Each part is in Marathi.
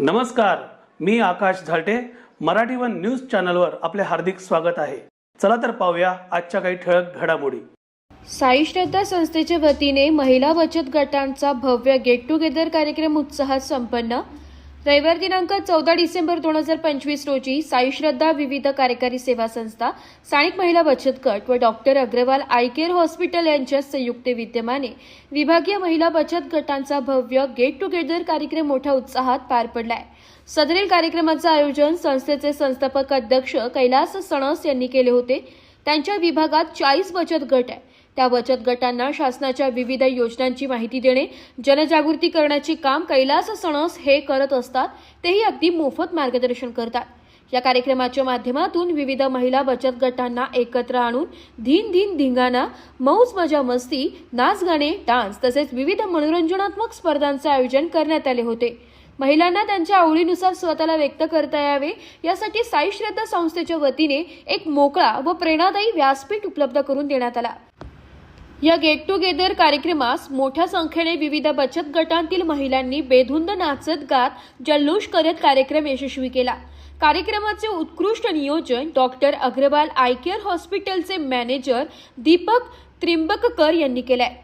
नमस्कार मी आकाश झालटे. मराठी वन न्यूज चॅनलवर आपले हार्दिक स्वागत आहे. चला तर पाहूया आजच्या काही ठळक घडामोडी. साई श्रद्धा संस्थेच्या वतीने महिला बचत गटांचा भव्य गेट टुगेदर कार्यक्रम उत्साहात संपन्न. रविवार दिनांक चौदा डिसेंबर दोन हजार पंचवीस रोजी साई श्रद्धा विविध कार्यकारी सेवा संस्था स्थानिक महिला बचत गट व doctor Agrawal eye care hospital यांच्या संयुक्त विद्यमाने विभागीय महिला बचत गटांचा भव्य गेट टुगेदर कार्यक्रम मोठ्या उत्साहात पार पडला आहे सदरील कार्यक्रमाचं आयोजन संस्थेचे संस्थापक अध्यक्ष कैलास सणस यांनी केले होते. त्यांच्या विभागात चाळीस बचत गट आहे त्या बचत गटांना शासनाच्या विविध योजनांची माहिती देणे जनजागृती करण्याचे काम कैलास सणस हे करत असतात तेही अगदी मोफत मार्गदर्शन करतात. या कार्यक्रमाच्या माध्यमातून विविध महिला बचत गटांना एकत्र आणून धीन धीन धिंगाणा मौज मजा मस्ती नाच गाणे डान्स तसेच विविध मनोरंजनात्मक स्पर्धांचे आयोजन करण्यात आले होते. महिलांना त्यांच्या आवडीनुसार स्वतःला व्यक्त करता यावे यासाठी साई श्रद्धा संस्थेच्या वतीने एक मोकळा व प्रेरणादायी व्यासपीठ उपलब्ध करून देण्यात आला. या गेट टुगेदर कार्यक्रमास मोठ्या संख्येने विविध बचत गटांतील महिलांनी बेधुंद नाचत गात जल्लोष करत कार्यक्रम यशस्वी केला. कार्यक्रमाचे उत्कृष्ट नियोजन डॉक्टर अग्रवाल आय केअर हॉस्पिटलचे मॅनेजर दीपक त्रिंबककर यांनी केलंय.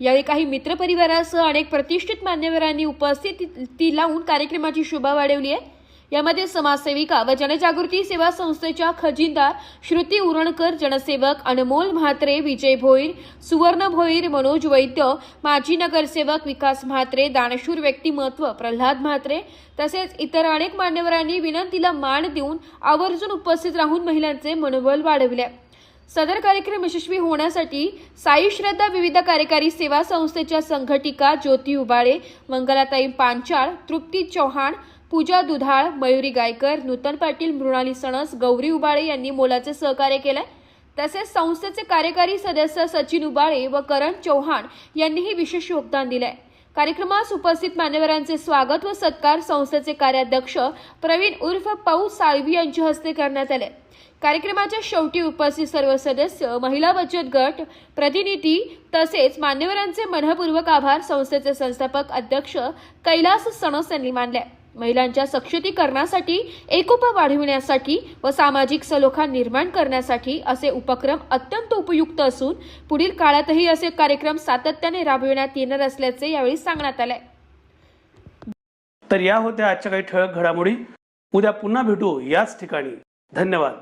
यावेळी काही मित्रपरिवारासह अनेक प्रतिष्ठित मान्यवरांनी उपस्थिती लावून कार्यक्रमाची शोभा वाढवली आहे. यामध्ये समाजसेविका व जनजागृती सेवा संस्थेच्या खजिनदार श्रुती उरणकर जनसेवक अनमोल म्हात्रे विजय भोईर सुवर्ण भोईर मनोज वैद्य माजी नगरसेवक विकास म्हात्रे दानशूर व्यक्तिमत्व प्रल्हाद म्हात्रे तसेच इतर अनेक मान्यवरांनी विनंतीला मान देऊन आवर्जून उपस्थित राहून महिलांचे मनोबल वाढविले. सदर कार्यक्रम यशस्वी होण्यासाठी साई श्रद्धा विविध कार्यकारी सेवा संस्थेच्या संघटिका ज्योती उबाळे मंगलाताई पांचाळ तृप्ती चौहान पूजा दुधाळ मयुरी गायकर नूतन पाटील मृणाली सणस गौरी उबाळे यांनी मोलाचे सहकार्य केलंय. तसेच संस्थेचे कार्यकारी सदस्य सचिन उबाळे व करण चौहान यांनीही विशेष योगदान दिलंय. कार्यक्रमास उपस्थित मान्यवरांचे स्वागत व सत्कार संस्थेचे कार्याध्यक्ष प्रवीण उर्फ पौ साळवी यांच्या हस्ते करण्यात आले. कार्यक्रमाच्या शेवटी उपस्थित सर्व सदस्य महिला बचत गट प्रतिनिधी तसेच मान्यवरांचे मनपूर्वक आभार संस्थेचे संस्थापक अध्यक्ष कैलास सणस यांनी मानले. महिलांच्या सक्षमीकरणासाठी एकोपा वाढविण्यासाठी व सामाजिक सलोखा निर्माण करण्यासाठी असे उपक्रम अत्यंत उपयुक्त असून पुढील काळातही असे कार्यक्रम सातत्याने राबविण्यात येणार असल्याचे यावेळी सांगण्यात आले तर या होत्या आजच्या काही ठळक घडामोडी. उद्या पुन्हा भेटू याच ठिकाणी. धन्यवाद.